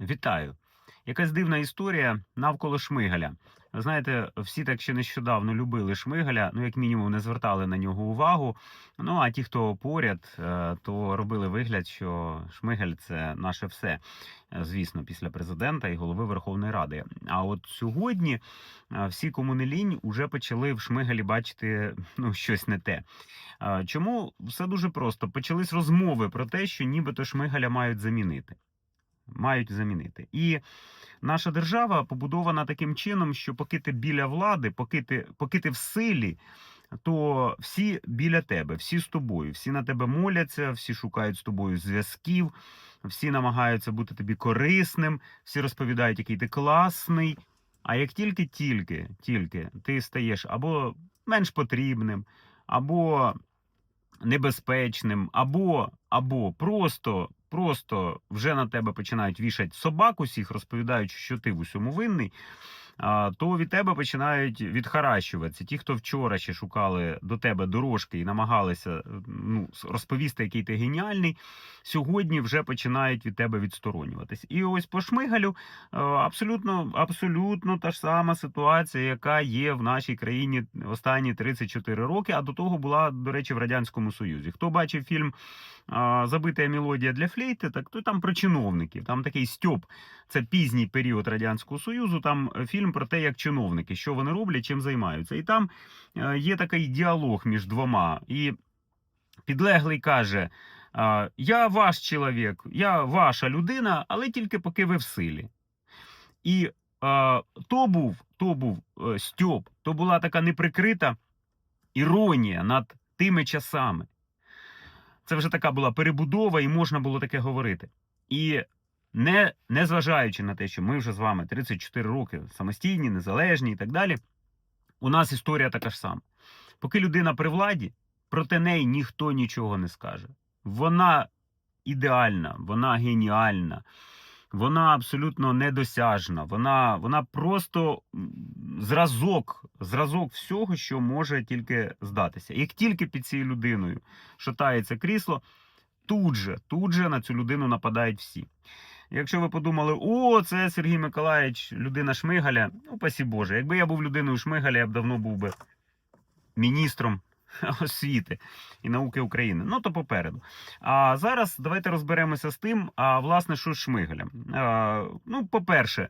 Вітаю! Якась дивна історія навколо Шмигаля. Ви знаєте, всі так ще нещодавно любили Шмигаля, ну як мінімум не звертали на нього увагу. Ну а ті, хто поряд, е, то робили вигляд, що Шмигаль це наше все, Е, звісно, після президента і голови Верховної Ради. А от сьогодні е, всі кому не уже почали в Шмигалі бачити ну щось не те. Чому все дуже просто? Почались розмови про те, що нібито Шмигаля мають замінити мають замінити. І наша держава побудована таким чином, що поки ти біля влади, поки ти, поки ти в силі, то всі біля тебе, всі з тобою, всі на тебе моляться, всі шукають з тобою зв'язків, всі намагаються бути тобі корисним, всі розповідають, який ти класний. А як тільки, тільки, тільки ти стаєш або менш потрібним, або небезпечним, або, або просто, просто вже на тебе починають вішати собак усіх, розповідаючи, що ти в усьому винний. То від тебе починають відхаращуватися. Ті, хто вчора ще шукали до тебе дорожки і намагалися е, ну, розповісти, який ти геніальний, сьогодні вже починають від тебе відсторонюватись. І ось по шмигалю е, абсолютно, абсолютно та ж сама ситуація, яка є в нашій країні останні 34 роки. А до того була, до речі, в радянському союзі. Хто бачив фільм Забита мелодія для флейти, так то там про чиновників. Там такий стьоп. Це пізній період радянського союзу. Там е, фільм про те, як чиновники, що вони роблять, чим займаються. І там е, є такий діалог між двома. І підлеглий каже: Я ваш чоловік, я ваша людина, але тільки поки ви в силі. І то був, то був е, Стьоп, то була така неприкрита іронія над тими часами. Це вже така була перебудова, і можна було таке говорити. І не, зважаючи на те, що ми вже з вами 34 роки самостійні, незалежні і так далі, у нас історія така ж сама. Поки людина при владі, проти неї ніхто нічого не скаже. Вона ідеальна, вона геніальна, вона абсолютно недосяжна. Вона, вона просто зразок, зразок всього, що може тільки здатися. Як тільки під цією людиною шатається крісло, тут же, тут же на цю людину нападають всі. Якщо ви подумали, о, це Сергій Миколаївич, людина Шмигаля, ну, пасі Боже, якби я був людиною Шмигаля, я б давно був би міністром освіти і науки України. Ну, то попереду. А зараз давайте розберемося з тим, а власне, що з Шмигалем. А, ну, по-перше,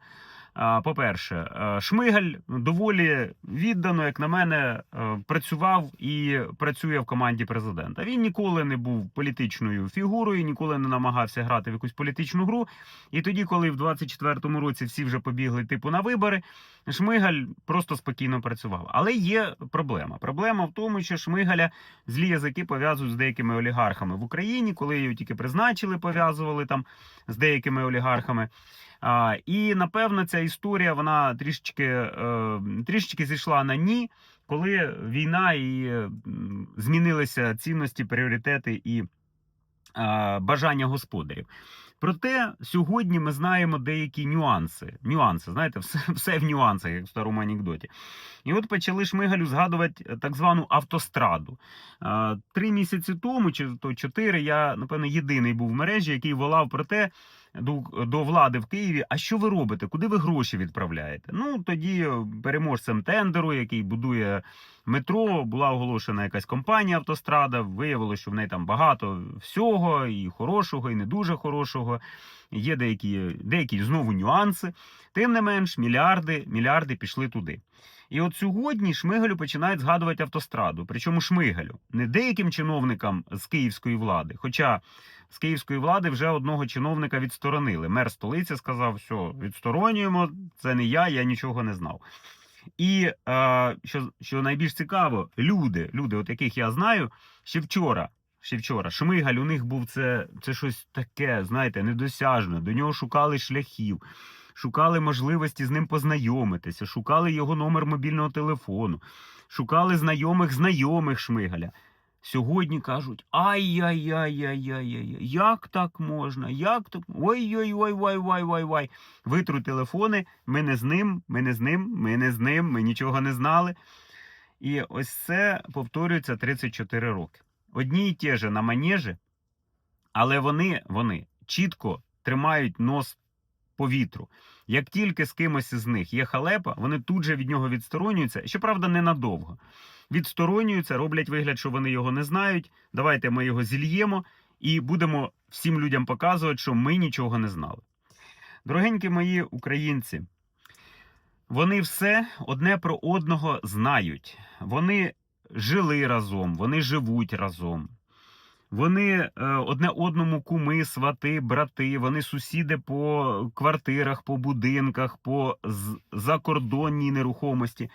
по-перше, е, Шмигаль доволі віддано, як на мене, е, працював і працює в команді президента. Він ніколи не був політичною фігурою, ніколи не намагався грати в якусь політичну гру. І тоді, коли в 24-му році всі вже побігли типу на вибори, Шмигаль просто спокійно працював. Але є проблема. Проблема в тому, що Шмигаля злі язики пов'язують з деякими олігархами в Україні, коли його тільки призначили, пов'язували там з деякими олігархами. А, і напевно ця історія вона трішечки, е, трішечки зійшла на ні, коли війна і змінилися цінності, пріоритети і е, бажання господарів. Проте сьогодні ми знаємо деякі нюанси. Нюанси, знаєте, все, все в нюансах, як в старому анекдоті. І от почали Шмигалю згадувати е, так звану автостраду. Е, Три місяці тому, чи то чотири, я напевно єдиний був в мережі, який волав про те до, до влади в Києві. А що ви робите? Куди ви гроші відправляєте? Ну тоді е, переможцем тендеру, який будує метро, була оголошена якась компанія автострада. Виявилося, що в неї там багато всього, і хорошого, і не дуже хорошого. Є деякі, деякі знову нюанси. Тим не менш, мільярди, мільярди пішли туди. І от сьогодні Шмигалю починають згадувати автостраду. Причому Шмигалю, не деяким чиновникам з київської влади. Хоча з київської влади вже одного чиновника відсторонили. Мер столиці сказав, все, відсторонюємо, це не я, я нічого не знав. І е, що, що найбільш цікаво, люди, люди, от яких я знаю, ще вчора. Ще вчора Шмигаль у них був це, це щось таке, знаєте, недосяжне. До нього шукали шляхів, шукали можливості з ним познайомитися, шукали його номер мобільного телефону, шукали знайомих знайомих Шмигаля. Сьогодні кажуть: ай-яй-яй-яй-яй-яй, як так можна? Як так? Ой-ой-ой-ой-ой-ой-ой. Витру телефони, ми не з ним, ми не з ним, ми не з ним, ми нічого не знали. І ось це повторюється 34 роки. Одні й ті же на манежі, але вони, вони чітко тримають нос по вітру. Як тільки з кимось із них є халепа, вони тут же від нього відсторонюються, щоправда, ненадовго. Відсторонюються, роблять вигляд, що вони його не знають. Давайте ми його зільємо і будемо всім людям показувати, що ми нічого не знали. Дорогенькі мої українці, вони все одне про одного знають. Вони жили разом, вони живуть разом. Вони е, одне одному куми, свати, брати, вони сусіди по квартирах, по будинках, по закордонній нерухомості.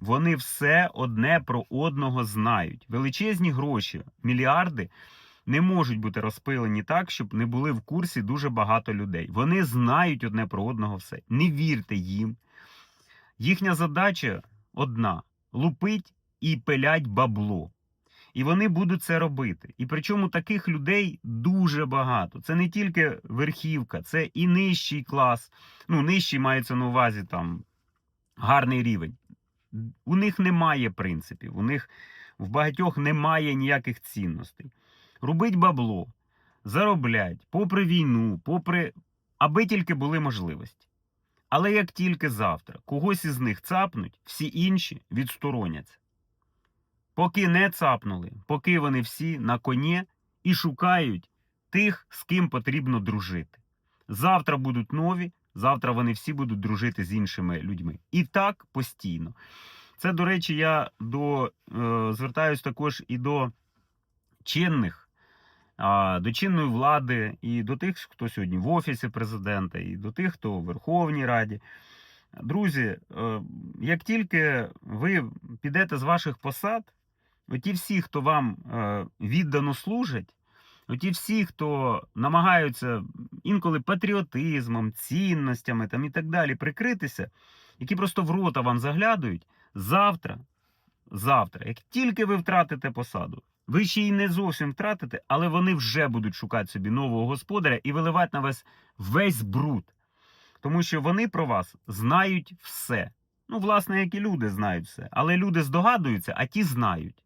Вони все одне про одного знають. Величезні гроші, мільярди не можуть бути розпилені так, щоб не були в курсі дуже багато людей. Вони знають одне про одного все. Не вірте їм. Їхня задача одна: лупить і пилять бабло. І вони будуть це робити. І причому таких людей дуже багато. Це не тільки верхівка, це і нижчий клас. Ну, нижчий мається на увазі там гарний рівень. У них немає принципів, у них в багатьох немає ніяких цінностей. Рубить бабло, зароблять, попри війну, попри аби тільки були можливості. Але як тільки завтра когось із них цапнуть, всі інші відстороняться. Поки не цапнули, поки вони всі на коні і шукають тих, з ким потрібно дружити. Завтра будуть нові, завтра вони всі будуть дружити з іншими людьми. І так постійно. Це, до речі, я до, е, звертаюсь також і до чинних, а, до чинної влади, і до тих, хто сьогодні в офісі президента, і до тих, хто в Верховній Раді. Друзі, е, як тільки ви підете з ваших посад, оті всі, хто вам е, віддано служать, оті всі, хто намагаються інколи патріотизмом, цінностями там і так далі прикритися, які просто в рота вам заглядують, завтра, завтра, як тільки ви втратите посаду, ви ще й не зовсім втратите, але вони вже будуть шукати собі нового господаря і виливати на вас весь бруд. Тому що вони про вас знають все. Ну, власне, як і люди знають все. Але люди здогадуються, а ті знають.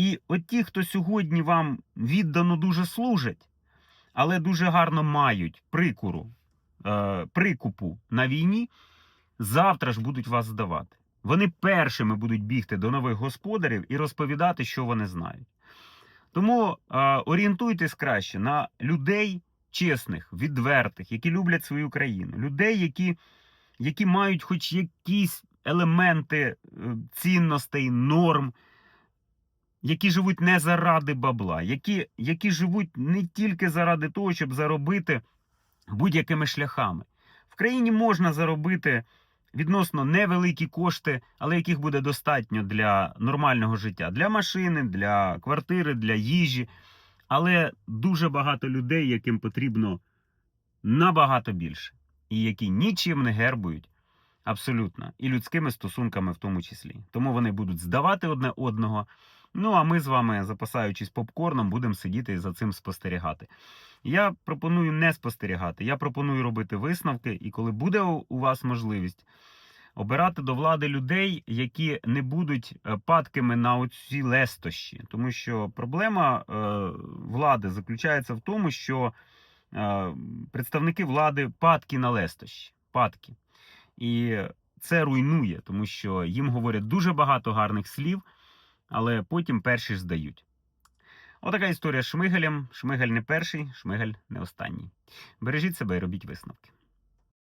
І от ті, хто сьогодні вам віддано дуже служать, але дуже гарно мають прикуру, е, прикупу на війні, завтра ж будуть вас здавати. Вони першими будуть бігти до нових господарів і розповідати, що вони знають. Тому е, орієнтуйтесь краще на людей чесних, відвертих, які люблять свою країну, людей, які, які мають хоч якісь елементи е, цінностей, норм, які живуть не заради бабла, які, які живуть не тільки заради того, щоб заробити будь-якими шляхами. В країні можна заробити відносно невеликі кошти, але яких буде достатньо для нормального життя, для машини, для квартири, для їжі. Але дуже багато людей, яким потрібно набагато більше, і які нічим не гербують абсолютно, і людськими стосунками в тому числі. Тому вони будуть здавати одне одного. Ну а ми з вами, запасаючись попкорном, будемо сидіти і за цим спостерігати. Я пропоную не спостерігати, я пропоную робити висновки, і коли буде у вас можливість. Обирати до влади людей, які не будуть е, падкими на оці лестощі, тому що проблема е, влади заключається в тому, що е, представники влади падки на лестощі, падки. І це руйнує, тому що їм говорять дуже багато гарних слів, але потім перші ж здають. Отака історія з Шмигелем. Шмигель не перший, Шмигель не останній. Бережіть себе і робіть висновки.